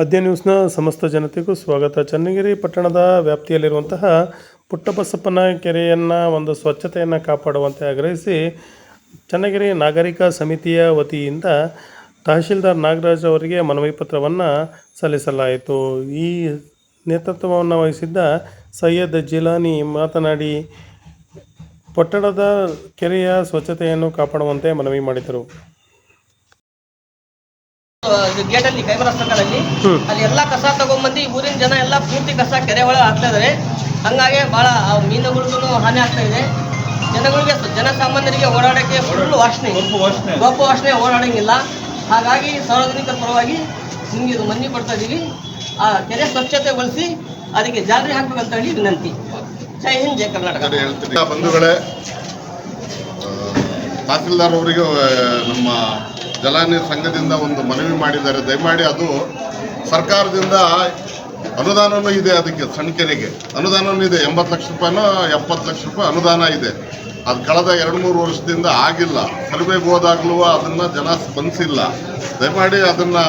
ಆದ್ಯ ನ್ಯೂಸ್ನ ಸಮಸ್ತ ಜನತೆಗೂ ಸ್ವಾಗತ. ಚನ್ನಗಿರಿ ಪಟ್ಟಣದ ವ್ಯಾಪ್ತಿಯಲ್ಲಿರುವಂತಹ ಪುಟ್ಟಬಸಪ್ಪನ ಕೆರೆಯನ್ನು, ಒಂದು ಸ್ವಚ್ಛತೆಯನ್ನು ಕಾಪಾಡುವಂತೆ ಆಗ್ರಹಿಸಿ ಚನ್ನಗಿರಿ ನಾಗರಿಕ ಸಮಿತಿಯ ವತಿಯಿಂದ ತಹಶೀಲ್ದಾರ್ ನಾಗರಾಜ್ ಅವರಿಗೆ ಮನವಿ ಪತ್ರವನ್ನು ಸಲ್ಲಿಸಲಾಯಿತು. ಈ ನೇತೃತ್ವವನ್ನು ವಹಿಸಿದ್ದ ಸೈಯದ್ ಜಿಲಾನಿ ಮಾತನಾಡಿ, ಪಟ್ಟಣದ ಕೆರೆಯ ಸ್ವಚ್ಛತೆಯನ್ನು ಕಾಪಾಡುವಂತೆ ಮನವಿ ಮಾಡಿದರು. ಗೇಟ್ ಅಲ್ಲಿ ಕೈಮರ ಸರ್ಕಲಲ್ಲಿ ಹ್ಮ್. ಅಲ್ಲಿ ಎಲ್ಲಾ ಕಸ ತಗೊಂಡ್ಬಂದು ಈ ಊರಿನ ಜನ ಎಲ್ಲಾ ಪೂರ್ತಿ ಕಸ ಕೆರೆ ಒಳಗೆ ಹಾಕ್ತಾ ಇದಾರೆ. ಹಂಗಾಗಿ ಬಹಳ ಮೀನುಗಳಿಗೂ ಹಾನಿ ಆಗ್ತಾ ಇದೆ. ಜನಗಳಿಗೆ ಜನಸಾಮಾನ್ಯರಿಗೆ ಓಡಾಡಕ್ಕೆ ಫುಲ್ ವಾಸನೆ. ಗೊಬ್ಬ ವಾಸನೆ. ಓಡಾಡಂಗಿಲ್ಲ. ಹಾಗಾಗಿ ಸಾರ್ವಜನಿಕರ ಪರವಾಗಿ ನಿಮ್ಗೆ ಇದು ಮನ್ನಿ ಕೊಡ್ತಾ ಇದೀವಿ. ಆ ಕೆರೆ ಸ್ವಚ್ಛತೆ ಸ್ವಚ್ಛತೆಗೊಳಿಸಿ ಅದಕ್ಕೆ ಜಾಲರಿ ಹಾಕ್ಬೇಕಂತ ಹೇಳಿ ವಿನಂತಿ. ಜೈ ಹಿಂದ್ ಜೈ ಕರ್ನಾಟಕ. ಬಂಧುಗಳೇ ತಹಸೀಲ್ದಾರ್ ಅವರಿಗೆ ನಮ್ಮ ಜಲಾನೀರು ಸಂಘದಿಂದ ಒಂದು ಮನವಿ ಮಾಡಿದ್ದಾರೆ. ದಯಮಾಡಿ ಅದು ಸರ್ಕಾರದಿಂದ ಅನುದಾನವೂ ಇದೆ ಅದಕ್ಕೆ ಸಣ್ಣ ಕೆರೆಗೆ ಅನುದಾನನೂ ಇದೆ. ಎಂಬತ್ತು ಲಕ್ಷ ರೂಪಾಯಿನೋ ಎಪ್ಪತ್ತು ಲಕ್ಷ ರೂಪಾಯಿ ಅನುದಾನ ಇದೆ. ಅದು ಕಳೆದ ಎರಡು ಮೂರು ವರ್ಷದಿಂದ ಆಗಿಲ್ಲ. ಸರ್ವೆಗೆ ಹೋದಾಗಲೂ ಅದನ್ನು ಜನ ಸ್ಪಂದಿಸಿಲ್ಲ ದಯಮಾಡಿ ಅದನ್ನು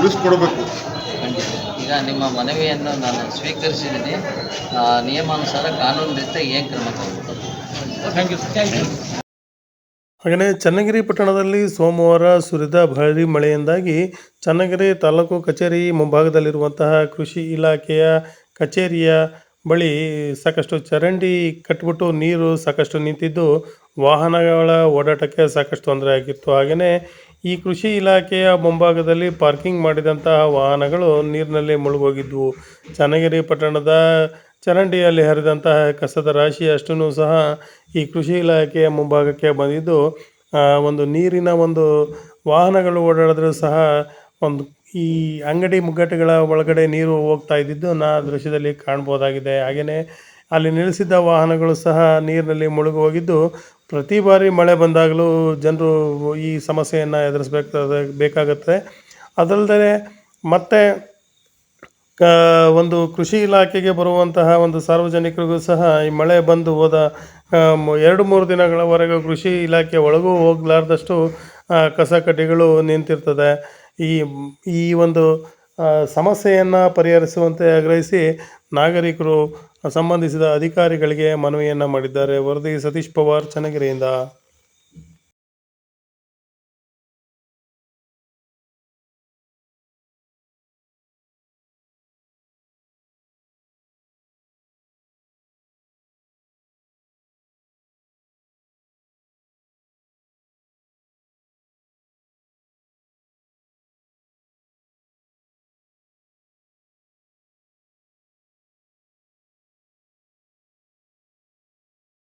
ಉಳಿಸ್ಕೊಡ್ಬೇಕು. ಈಗ ನಿಮ್ಮ ಮನವಿಯನ್ನು ನಾನು ಸ್ವೀಕರಿಸಿದ್ದೀನಿ. ನಿಯಮಾನುಸಾರ ಕಾನೂನು ರೀತಿ ಏನು ಕ್ರಮ ತಗೊಳ್ಬೇಕು? ಹಾಗೆಯೇ ಚನ್ನಗಿರಿ ಪಟ್ಟಣದಲ್ಲಿ ಸೋಮವಾರ ಸುರಿದ ಭಾರೀ ಮಳೆಯಿಂದಾಗಿ ಚನ್ನಗಿರಿ ತಾಲೂಕು ಕಚೇರಿ ಮುಂಭಾಗದಲ್ಲಿರುವಂತಹ ಕೃಷಿ ಇಲಾಖೆಯ ಕಚೇರಿಯ ಬಳಿ ಸಾಕಷ್ಟು ಚರಂಡಿ ಕಟ್ಬಿಟ್ಟು ನೀರು ಸಾಕಷ್ಟು ನಿಂತಿದ್ದು ವಾಹನಗಳ ಓಡಾಟಕ್ಕೆ ಸಾಕಷ್ಟು ತೊಂದರೆ ಆಗಿತ್ತು. ಹಾಗೆಯೇ ಈ ಕೃಷಿ ಇಲಾಖೆಯ ಮುಂಭಾಗದಲ್ಲಿ ಪಾರ್ಕಿಂಗ್ ಮಾಡಿದಂತಹ ವಾಹನಗಳು ನೀರಿನಲ್ಲಿ ಮುಳುಗೋಗಿದ್ದವು ಚನ್ನಗಿರಿ ಪಟ್ಟಣದ ಚರಂಡಿಯಲ್ಲಿ ಹರಿದಂತಹ ಕಸದ ರಾಶಿ ಅಷ್ಟೂ ಸಹ ಈ ಕೃಷಿ ಇಲಾಖೆಯ ಮುಂಭಾಗಕ್ಕೆ ಬಂದಿದ್ದು ಒಂದು ನೀರಿನ ಒಂದು ವಾಹನಗಳು ಓಡಾಡಿದ್ರೂ ಸಹ ಒಂದು ಈ ಅಂಗಡಿ ಮುಗ್ಗಟ್ಟುಗಳ ಒಳಗಡೆ ನೀರು ಹೋಗ್ತಾ ಇದ್ದಿದ್ದು ನಾ ದೃಶ್ಯದಲ್ಲಿ ಕಾಣ್ಬೋದಾಗಿದೆ. ಹಾಗೆಯೇ ಅಲ್ಲಿ ನಿಲ್ಲಿಸಿದ್ದ ವಾಹನಗಳು ಸಹ ನೀರಿನಲ್ಲಿ ಮುಳುಗಿ ಹೋಗಿದ್ದು, ಪ್ರತಿ ಬಾರಿ ಮಳೆ ಬಂದಾಗಲೂ ಜನರು ಈ ಸಮಸ್ಯೆಯನ್ನು ಎದುರಿಸಬೇಕಾದ, ಬೇಕಾಗುತ್ತೆ. ಅದಲ್ಲದೆ ಮತ್ತೆ ಕ, ಒಂದು ಕೃಷಿ ಇಲಾಖೆಗೆ ಬರುವಂತಹ ಒಂದು ಸಾರ್ವಜನಿಕರಿಗೂ ಸಹ ಈ ಮಳೆ ಬಂದು ಹೋದ ಎರಡು ಮೂರು ದಿನಗಳವರೆಗೂ ಕೃಷಿ ಇಲಾಖೆ ಒಳಗೂ ಹೋಗಲಾರ್ದಷ್ಟು ಕಸ ಕಡ್ಡಿಗಳು ನಿಂತಿರ್ತದೆ. ಈ ಈ ಒಂದು ಸಮಸ್ಯೆಯನ್ನು ಪರಿಹರಿಸುವಂತೆ ಆಗ್ರಹಿಸಿ ನಾಗರಿಕರು ಸಂಬಂಧಿಸಿದ ಅಧಿಕಾರಿಗಳಿಗೆ ಮನವಿಯನ್ನು ಮಾಡಿದ್ದಾರೆ. ವರದಿ ಸತೀಶ್ ಪವಾರ್, ಚನ್ನಗಿರಿಯಿಂದ.